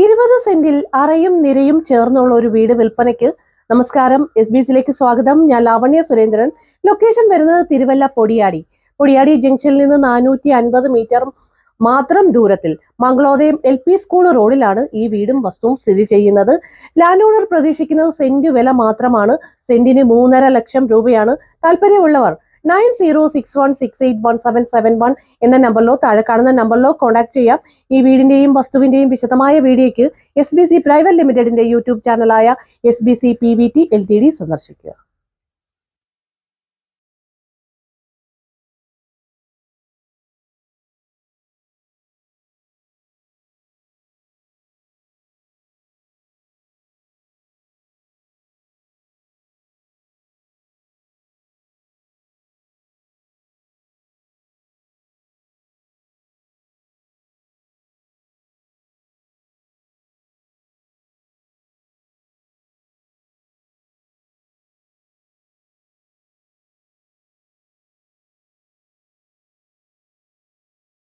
ഇരുപത് സെന്റിൽ അറയും നിരയും ചേർന്നുള്ള ഒരു വീട് വിൽപ്പനയ്ക്ക് നമസ്കാരം. എസ് ബി സിയിലേക്ക് സ്വാഗതം. ഞാൻ ലാവണ്യ സുരേന്ദ്രൻ. ലൊക്കേഷൻ വരുന്നത് തിരുവല്ല പൊടിയാടി. പൊടിയാടി ജംഗ്ഷനിൽ നിന്ന് നാനൂറ്റി അൻപത് മീറ്റർ മാത്രം ദൂരത്തിൽ. മംഗളോദയം എൽ പി സ്കൂൾ റോഡിലാണ് ഈ വീടും വസ്തുവും സ്ഥിതി ചെയ്യുന്നത്. ലാൻഡ് ഓണർ പ്രതീക്ഷിക്കുന്നത് സെന്റ് വില മാത്രമാണ്. സെന്റിന് മൂന്നര ലക്ഷം രൂപയാണ്. താല്പര്യമുള്ളവർ nine zero six one six eight one seven seven one എന്ന നമ്പറിലോ താഴെ കാണുന്ന നമ്പറിലോ കോൺടാക്ട് ചെയ്യാം. ഈ വീടിന്റെയും വസ്തുവിന്റെയും വിശദമായ വീഡിയോയ്ക്ക് എസ് ബി സി പ്രൈവറ്റ് ലിമിറ്റഡിന്റെ YouTube ചാനലായ S B C P V T L T D സന്ദർശിക്കുക.